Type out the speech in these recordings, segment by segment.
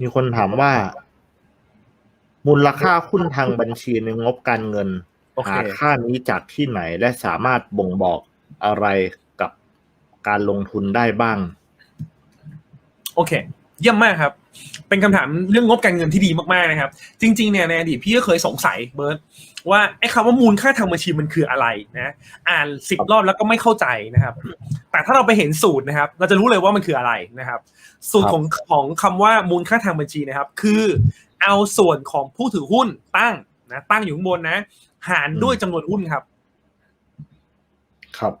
มีคนถามว่า มูลค่าหุ้นทางบัญชีในงบการเงินโอเคหาค่านี้จากที่ไหนและสามารถบ่งบอกอะไรกับการลงทุนได้บ้าง โอเค เยี่ยมมากครับ เป็นคำถามเรื่องงบการเงินที่ดีมากๆนะครับ จริงๆเนี่ยในอดีตพี่ก็เคยสงสัยเบิร์ตว่าไอ้คำว่ามูลค่าทางบัญชีมันคืออะไรนะ อ่านสิบรอบแล้วก็ไม่เข้าใจนะครับ แต่ถ้าเราไปเห็นสูตรนะครับ เราจะรู้เลยว่ามันคืออะไรนะครับ สูตรของของคำว่ามูลค่าทางบัญชีนะครับ คือเอาส่วนของผู้ถือหุ้นตั้งนะตั้งอยู่ข้างบนนะ หารด้วยจำนวนหุ้นครับ ครับ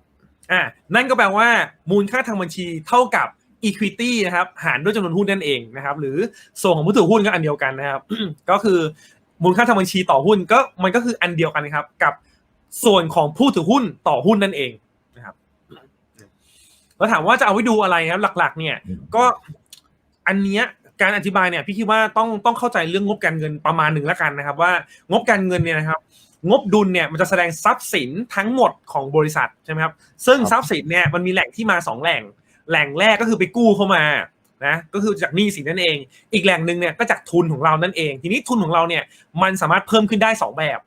อ่านั่นก็แปลว่า มูลค่าทางบัญชีเท่ากับ equity นะครับหารด้วยจำนวนหุ้นนั่นเองนะครับ หรือส่วนของผู้ถือหุ้นก็อันเดียวกันนะครับ ก็คือมูลค่าทางบัญชีต่อหุ้นก็มันก็คืออันเดียวกันนะครับ กับส่วนของผู้ถือหุ้นต่อหุ้นนั่นเองนะครับแล้วถามว่าจะเอาไว้ดูอะไรนะครับ หลัก ๆ เนี่ย ก็อันเนี้ยการอธิบายเนี่ยพี่คิดว่าต้องต้องเข้าใจเรื่องงบการเงินประมาณหนึ่งแล้วกันนะครับ ว่างบการเงินเนี่ยนะครับ งบดุลเนี่ยมันจะแสดงทรัพย์สินทั้งหมดของบริษัทใช่ไหมครับซึ่งครับทรัพย์สินเนี่ยมันมีแหล่งที่มาสองแหล่ง แหล่งแรกก็คือไปกู้เข้ามานะก็คือจากหนี้สินนั่นเอง อีกแหล่งหนึ่งเนี่ยก็จากทุนของเรานั่นเอง ทีนี้ทุนของเราเนี่ยมันสามารถเพิ่มขึ้นได้สองแบบ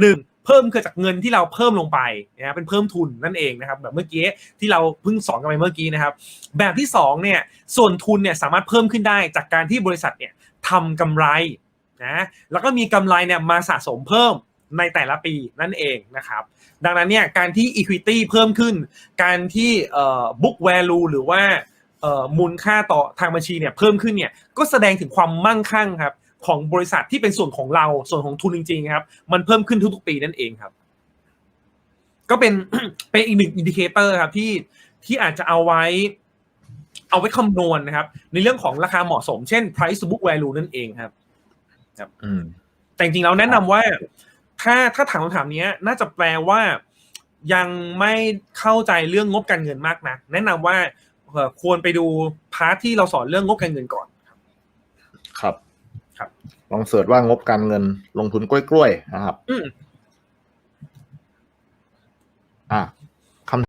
หนึ่งเพิ่มคือจากเงินที่เราเพิ่มลงไปนะเป็นเพิ่มทุนนั่นเองนะครับแบบเมื่อกี้ที่เราเพิ่งสอนกันไปเมื่อกี้นะครับ แบบที่สองเนี่ยส่วนทุนเนี่ยสามารถเพิ่มขึ้นได้จากการที่บริษัทเนี่ยทำกำไรนะแล้วก็มีกำไรเนี่ยมาสะสมเพิ่ม ในแต่ละปีนั่นเองนะครับ ดังนั้นเนี่ยการที่ equity เพิ่มขึ้น การที่เอ่อ book value หรือว่าเอ่อมูลค่าต่อทางบัญชีเนี่ยเพิ่มขึ้นเนี่ยก็แสดงถึงความมั่งคั่งครับของบริษัทที่เป็นส่วนของเราส่วนของทุนจริงๆครับมันเพิ่มขึ้นทุกๆปีนั่นเองครับ ก็เป็นเป็นอีกหนึ่งอินดิเคเตอร์ครับที่ที่อาจจะเอาไว้ เอาไว้คำนวณนะครับ ในเรื่องของราคาเหมาะสม เช่น price to book value นั่นเองครับอืมแต่จริงๆแล้วแนะนำว่า ถ้าถ้าถามคำถามเนี้ยน่าจะแปลว่ายังไม่เข้าใจเรื่องงบการเงินมากนะแนะนำว่าเอ่อควรไปดูพาร์ทที่เราสอนเรื่องงบการเงินก่อนครับ ครับลองเสิร์ชว่างบการเงินลงทุนกล้วยๆนะครับอืมอะ